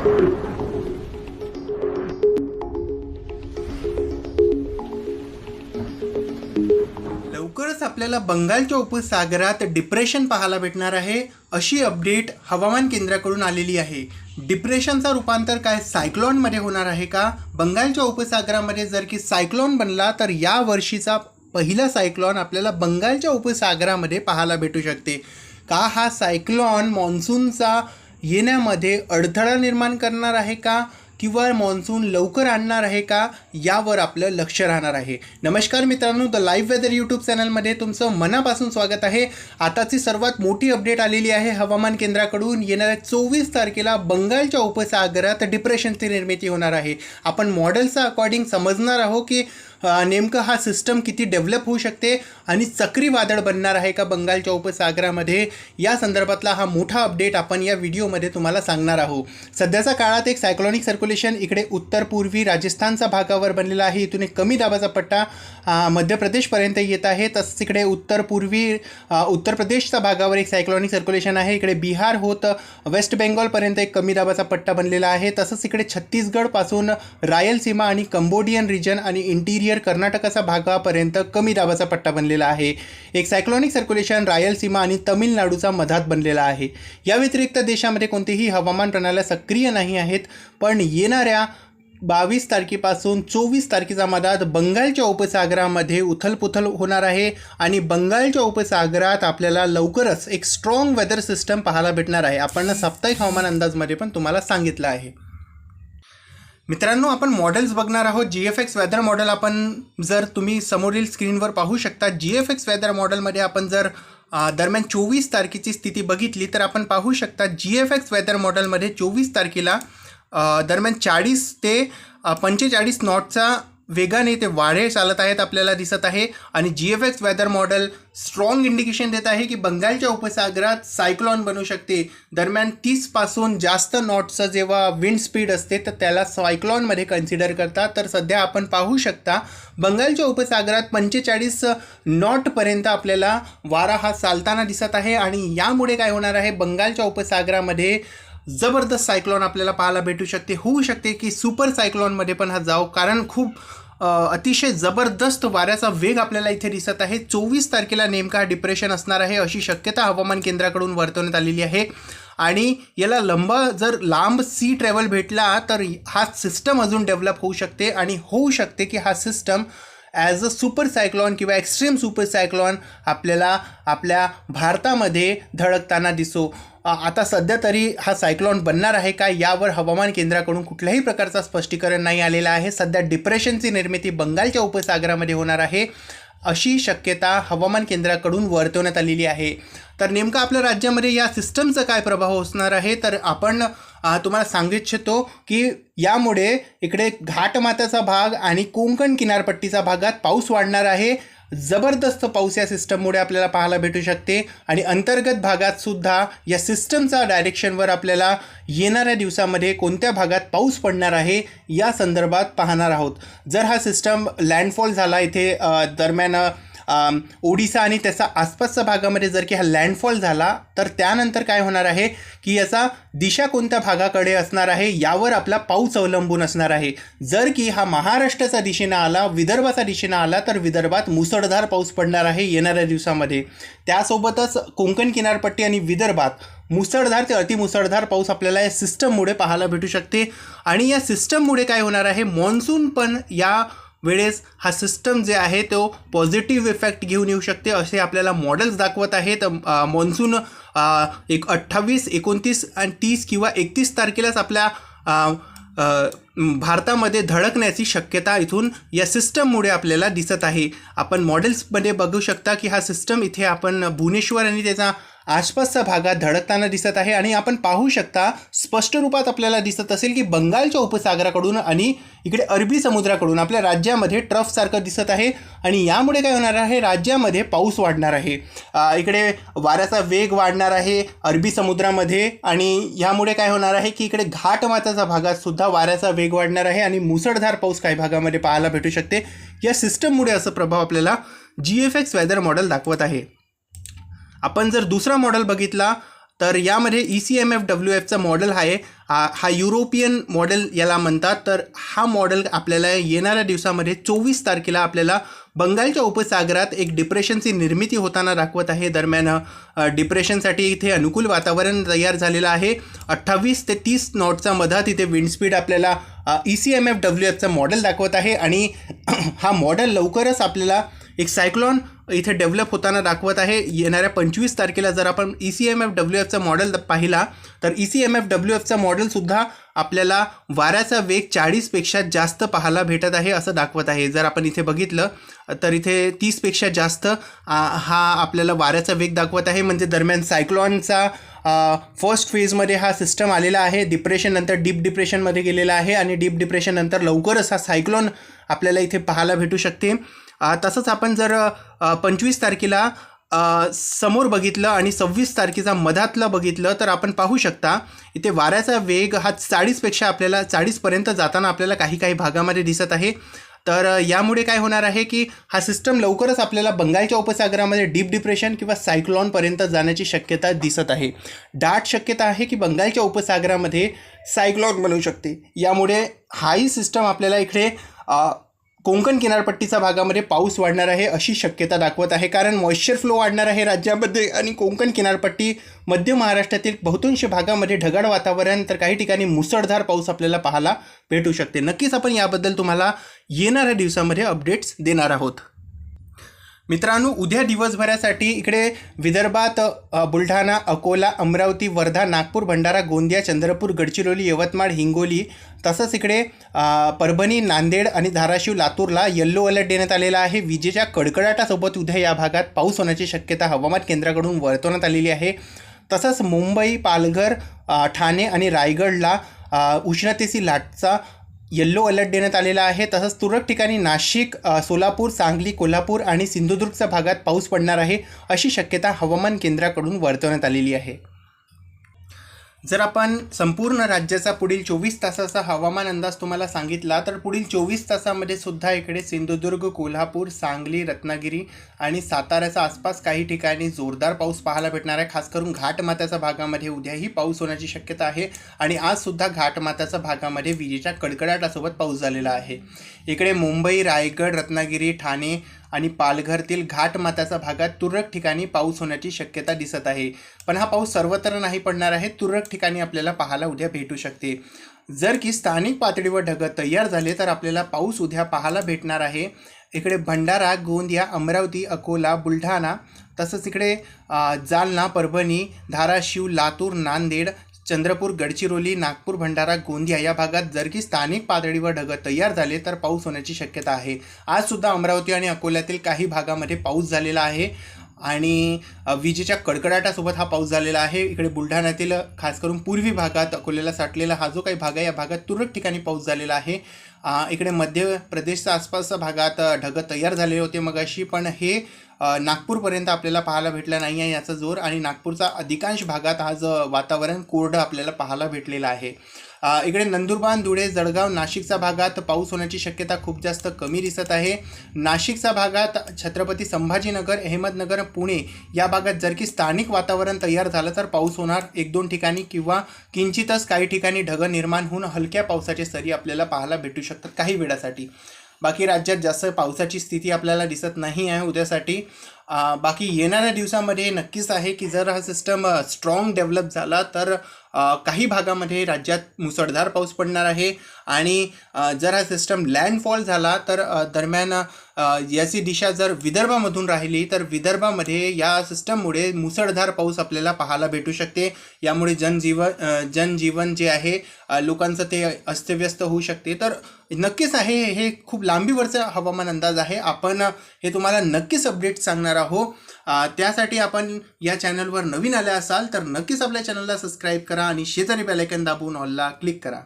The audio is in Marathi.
लवकरच आपल्याला बंगालच्या उपसागरात डिप्रेशन पाहायला भेटणार आहे. अशी अपडेट हवामान केंद्राकडून आलेली आहे. डिप्रेशनचा रूपांतर काय सायक्लॉनमध्ये होणार आहे का? बंगालच्या उपसागरामध्ये जर की सायक्लॉन बनला तर या वर्षीचा पहिला सायक्लॉन आपल्याला बंगालच्या उपसागरामध्ये पाहायला भेटू शकते. का हा सायक्लॉन मान्सूनचा येण्यामध्ये अडथळा निर्माण करणार आहे का? किंवा मान्सून लवकर आणणार आहे का? यावर आपलं लक्ष राहणार आहे. नमस्कार मित्रांनो द लाईव्ह वेदर यूट्यूब चॅनलमध्ये तुमचं मनापासून स्वागत आहे. आताची सर्वात मोठी अपडेट आलेली आहे हवामान केंद्राकडून. येणाऱ्या चोवीस तारखेला बंगालच्या उपसागरात डिप्रेशनची निर्मिती होणार आहे. आपण मॉडेलचा अकॉर्डिंग समजणार आहोत की नेमकं हा सिस्टम किती डेव्हलप होऊ शकते आणि चक्रीवादळ बनणार आहे का बंगालच्या उपसागरामध्ये? या संदर्भातला हा मोठा अपडेट आपण या व्हिडिओमध्ये तुम्हाला सांगणार आहोत. सध्याच्या काळात एक सायक्लॉनिक सर्क्युलेशन इकडे उत्तर पूर्वी राजस्थानच्या भागावर बनलेला आहे. इथून एक कमी दाबाचा पट्टा मध्य प्रदेशपर्यंत येत आहे. तसंच इकडे उत्तर पूर्वी उत्तर प्रदेशच्या भागावर एक सायक्लॉनिक सर्क्युलेशन आहे. इकडे बिहार होत वेस्ट बेंगॉलपर्यंत एक कमी दाबाचा पट्टा बनलेला आहे. तसंच इकडे छत्तीसगडपासून रायलसीमा आणि कंबोडियन रिजन आणि इंटिरियर कर्नाटकाच्या भागापर्यंत कमी दाबाचा पट्टा बनलेला आहे. एक सायक्लॉनिक सर्क्युलेशन रायलसीमा आणि तमिळनाडूचा मधात बनलेला आहे. या व्यतिरिक्त देशामध्ये कोणतीही हवामान प्रणाल्या सक्रिय नाही आहेत. पण येणाऱ्या बावीस तारखेपासून चोवीस तारखेच्या मधात बंगालच्या उपसागरामध्ये उथलपुथल होणार आहे आणि बंगालच्या उपसागरात आपल्याला लवकरच एक स्ट्रॉंग वेदर सिस्टम पाहायला भेटणार आहे. आपण साप्ताहिक हवामान अंदाजमध्ये पण तुम्हाला सांगितलं आहे. मित्रांनो आपण मॉडेल्स बघणार आहोत. G F X weather model आपण जर तुम्ही समोरील स्क्रीनवर पाहू शकता. जी एफ एक्स वेदर मॉडेलमध्ये आपण जर दरम्यान चोवीस तारखेची स्थिती बघितली तर आपण पाहू शकता जी एफ एक्स वेदर मॉडेलमध्ये चोवीस तारखेला दरम्यान चाळीस ते पंचेचाळीस नॉटचा वेगाने ते वाढे चालत आहेत आपल्याला दिसत आहे. आणि G F X weather model strong indication देत आहे की बंगालच्या उपसागरात सायक्लॉन बनू शकते. दरम्यान तीसपासून जास्त नॉटचं जेव्हा विंड स्पीड असते तर त्याला सायक्लॉनमध्ये कन्सिडर करतात. तर सध्या आपण पाहू शकता बंगालच्या उपसागरात पंचेचाळीस नॉटपर्यंत आपल्याला वारा हा चालताना दिसत आहे. आणि यामुळे काय होणार आहे? बंगालच्या उपसागरामध्ये जबरदस्त सायक्लॉन आपल्याला पाहायला भेटू शकते. होऊ शकते की सुपर सायक्लॉनमध्ये पण हा जाऊ कारण खूप अतिशय जबरदस्त वाऱ्याचा वेग आपल्याला इथे दिसत आहे. चोवीस तारखेला नेमका हा डिप्रेशन असणार आहे अशी शक्यता हवामान केंद्राकडून वर्तवण्यात आलेली आहे. आणि याला लंबा जर लांब सी ट्रॅव्हल भेटला तर हा सिस्टम अजून डेव्हलप होऊ शकते. आणि होऊ शकते की हा system as a super cyclone किंवा एक्स्ट्रीम सुपर सायक्लॉन आपल्याला आपल्या भारतामध्ये धडकताना दिसो. आता सध्या तरी हा सायक्लॉन बनणार आहे का? यावर हवामान केंद्राकडून कुठल्याही प्रकारचा स्पष्टीकरण नाही आलेलं आहे. सध्या डिप्रेशनची निर्मिती बंगालच्या उपसागरामध्ये होणार आहे. अशी शक्यता हवामान केंद्राकडून वर्तवण्यात आलेली आहे. तर नेमकं आपल्या राज्यामध्ये या सिस्टमचा काय प्रभाव असणार आहे? तर आपण तुम्हाला सांगू इच्छितो की यामुळे इकडे घाटमाताचा भाग आणि कोंकण किनारपट्टीचा भागात पाऊस वाढणार आहे. जबरदस्त पाऊस या सिस्टममुळे आपल्याला पाहायला भेटू शकते. आणि अंतर्गत भागात सुद्धा या सिस्टमचा डायरेक्शनवर आपल्याला येणाऱ्या दिवसामध्ये कोणत्या भागात पाऊस पडणार आहे या संदर्भात पाहणार आहोत. जर हा सिस्टम लँडफॉल झाला इथे दरम्यान ओडिसा आणि त्याचा आसपासच्या भागामध्ये जर की हा लँडफॉल झाला तर त्यानंतर काय होणार आहे? की याचा दिशा कोणत्या भागाकडे असणार आहे? यावर आपला पाऊस अवलंबून असणार आहे. जर की हा महाराष्ट्राच्या दिशेनं आला विदर्भाच्या दिशेनं आला तर विदर्भात मुसळधार पाऊस पडणार आहे येणाऱ्या दिवसामध्ये. त्यासोबतच कोकण किनारपट्टी आणि विदर्भात मुसळधार ते अतिमुसळधार पाऊस आपल्याला या सिस्टममुळे पाहायला भेटू शकते. आणि या सिस्टममुळे काय होणार आहे? मॉन्सून पण या वेळेस हा सिस्टम जे आहे तो पॉझिटिव्ह इफेक्ट घेऊन येऊ शकते असे आपल्याला मॉडेल्स दाखवत आहेत. मॉन्सून एक अठ्ठावीस एकोणतीस आणि तीस किंवा एकतीस तारखेलाच आपल्या भारतामध्ये धडकण्याची शक्यता इथून या सिस्टममुळे आपल्याला दिसत आहे. आपण मॉडेल्समध्ये बघू शकता की हा सिस्टम इथे आपण भुवनेश्वर आणि त्याचा आसपासच्या भागात धडकताना दिसत आहे आणि आपण पाहू शकता स्पष्ट रूपात आपल्याला दिसत असेल की बंगालच्या उपसागराकडून आणि इकडे अरबी समुद्राकडून आपल्या राज्यामध्ये ट्रफसारखं दिसत आहे आणि यामुळे काय होणार आहे राज्यामध्ये पाऊस वाढणार आहे. इकडे वाऱ्याचा वेग वाढणार आहे अरबी समुद्रामध्ये आणि यामुळे काय होणार आहे की इकडे घाटमाताच्या भागात सुद्धा वाऱ्याचा वेग वाढणार आहे आणि मुसळधार पाऊस काही भागामध्ये पाहायला भेटू शकते. या सिस्टममुळे असं प्रभाव आपल्याला G F X weather model दाखवत आहे. आपण जर दुसरा मॉडेल बघितला तर यामध्ये ई सी एम एफ डब्ल्यू एफचा मॉडेल आहे. हा युरोपियन मॉडेल याला म्हणतात. तर हा मॉडेल आपल्याला येणाऱ्या दिवसामध्ये चोवीस तारखेला आपल्याला बंगालच्या उपसागरात एक डिप्रेशनची निर्मिती होताना दाखवत आहे. दरम्यान डिप्रेशनसाठी इथे अनुकूल वातावरण तयार झालेलं आहे. अठ्ठावीस ते तीस नॉटचा मधात इथे विंड स्पीड आपल्याला ई सी एम एफ डब्ल्यू एफचं मॉडेल दाखवत आहे. आणि हा मॉडेल लवकरच आपल्याला एक सायक्लॉन इथे डेव्हलप होताना दाखवत आहे. येणाऱ्या पंचवीस तारखेला जर आपण ई सी एम एफ डब्ल्यू एफचा मॉडेल पाहिला तर ई सी एम एफ डब्ल्यू एफचा मॉडेलसुद्धा आपल्याला वाऱ्याचा वेग चाळीसपेक्षा जास्त पाहायला भेटत आहे असं दाखवत आहे. जर आपण इथे बघितलं तर इथे तीसपेक्षा जास्त हा आपल्याला वाऱ्याचा वेग दाखवत आहे. म्हणजे दरम्यान सायक्लॉनचा फर्स्ट फेजमध्ये हा सिस्टम आलेला आहे. डिप्रेशननंतर डीप डिप्रेशनमध्ये गेलेला आहे आणि डीप डिप्रेशननंतर लवकरच हा सायक्लॉन आपल्याला इथे पाहायला भेटू शकते. तसंच आपण जर पंचवीस तारखेला समोर बघितलं आणि सव्वीस तारखेचा मधातलं बघितलं तर आपण पाहू शकता इथे वाऱ्याचा वेग हा चाळीसपेक्षा आपल्याला चाळीसपर्यंत जाताना आपल्याला काही काही भागामध्ये दिसत आहे. तर यामुळे काय होणार आहे की हा सिस्टम लवकरच आपल्याला बंगालच्या उपसागरामध्ये डीप डिप्रेशन किंवा सायक्लॉनपर्यंत जाण्याची शक्यता दिसत आहे. दाट शक्यता आहे की बंगालच्या उपसागरामध्ये सायक्लॉन बनू शकते. यामुळे हाही सिस्टम आपल्याला इकडे कोकण किनारपट्टीच्या भागामध्ये पाऊस वाढणार आहे अशी शक्यता दाखवत आहे. कारण मॉइश्चर फ्लो वाढणार आहे राज्यामध्ये आणि कोकण किनारपट्टी मध्य महाराष्ट्रातील बहुतांश भागामध्ये ढगाळ वातावरण तर काही ठिकाणी मुसळधार पाऊस आपल्याला पाहायला भेटू शकते. नक्कीच आपण याबद्दल तुम्हाला येणाऱ्या दिवसामध्ये अपडेट्स देणार आहोत. मित्रांनो उद्या दिवसभरासाठी इकडे विदर्भात बुलढाणा अकोला अमरावती वर्धा नागपूर भंडारा गोंदिया चंद्रपूर गडचिरोली यवतमाळ हिंगोली तसंच इकडे परभणी नांदेड आणि धाराशिव लातूरला येल्लो अलर्ट देण्यात आलेला आहे. विजेच्या कडकडाटासोबत उद्या या भागात पाऊस होण्याची शक्यता हवामान केंद्राकडून वर्तवण्यात आलेली आहे. तसंच मुंबई पालघर ठाणे आणि रायगडला उष्णतेची लाटचा येल्लो अलर्ट देण्यात आलेला आहे. तसंच तुरळक ठिकाणी नाशिक सोलापूर सांगली कोल्हापूर आणि सिंधुदुर्गच्या भागात पाऊस पडणार आहे अशी शक्यता हवामान केंद्राकडून वर्तवण्यात आलेली आहे. जर आपण संपूर्ण राज्याचा पुढील चोवीस तासाचा हवामान अंदाज तुम्हाला सांगितला तर पुढील चोवीस तासामध्ये सुद्धा इकडे सिंधुदुर्ग कोल्हापूर सांगली रत्नागिरी आणि साताऱ्याच्या आसपास काही ठिकाणी जोरदार पाऊस पाहायला भेटणार आहे. खास करून घाटमाथ्याच्या भागामध्ये उद्याही पाऊस होण्याची शक्यता आहे आणि आजसुद्धा घाटमात्याच्या घाटमाथ्याच्या भागामध्ये विजेच्या कडकडाटासोबत पाऊस झालेला आहे. इकडे मुंबई रायगड रत्नागिरी ठाणे आणि पालघरतील घाटमाथ्याच्या भागात तुरळक ठिकाणी पाऊस होण्याची शक्यता दिसत आहे. पण हा पाऊस सर्वत्र नाही पडणार आहे तुरळक ठिकाणी आपल्याला पाहायला उद्या भेटू शकते. जर की स्थानिक पातळीवर ढग तयार झाले तर आपल्याला पाऊस उद्या पाहायला भेटणार आहे. इकडे भंडारा गोंदिया अमरावती अकोला बुलढाणा तसंच इकडे जालना परभणी धाराशिव लातूर नांदेड चंद्रपूर गडचिरोली नागपूर भंडारा गोंदिया या भागात जर की स्थानिक पातळीवर ढग तयार झाले तर पाऊस होण्याची शक्यता आहे. आज सुद्धा अमरावती आणि अकोल्यातील काही भागामध्ये पाऊस झालेला आहे. आणि विजेच्या कडकडाटासोबत हा पाऊस झालेला आहे. इकडे बुलढाण्यातील खास करून पूर्वी भागात अकोल्याला साठलेला हा जो काही भाग आहे या भागात तुरळक ठिकाणी पाऊस झालेला आहे. इकडे मध्य प्रदेशच्या आसपासच्या भागात ढग तयार झालेले होते मगाशी पण हे नागपूरपर्यंत आपल्याला पाहायला भेटलं नाही आहे याचा जोर. आणि नागपूरचा अधिकांश भागात आज वातावरण कोरडं आपल्याला पाहायला भेटलेलं आहे. इकडे नंदुरबार धुळे जळगाव नाशिकच्या भागात पाऊस होण्याची शक्यता खूप जास्त कमी दिसत आहे. नाशिकच्या भागात छत्रपती संभाजीनगर अहमदनगर पुणे या भागात जर की स्थानिक वातावरण तयार झालं तर पाऊस होणार एक दोन ठिकाणी किंवा किंचितच काही ठिकाणी ढग निर्माण होऊन हलक्या पावसाचे सरी आपल्याला पाहायला भेटू शकतात काही वेळासाठी. बाकी राज्यात जास्त पावसाची स्थिती आपल्याला दिसत नाही आहे. उद्यासाठी बाकी येणाऱ्या दिवसामध्ये नक्कीच आहे की जर हा सिस्टम स्ट्रॉंग डेव्हलप झाला तर काही भागामध्ये राज्यात मुसळधार पाऊस पडणार आहे. आणि जर हा सिस्टम लँडफॉल झाला तर दरम्यान याची दिशा जर विदर्भामधून राहिली तर विदर्भामध्ये या सिस्टममुळे मुसळधार पाऊस आपल्याला पाहायला भेटू शकते. यामुळे जनजीवन जनजीवन जे आहे लोकांचं ते अस्तव्यस्त होऊ शकते. तर नक्कीच आहे हे खूप लांबीवरचा हवामान अंदाज आहे. आपण हे तुम्हाला नक्कीच अपडेट सांगणार आहोत त्यासाठी आपण या चॅनलवर नवीन आले असाल तर नक्कीच आपल्या चॅनलला सबस्क्राईब करा आणि शेजारी बेलायकन दाबून ऑलला क्लिक करा.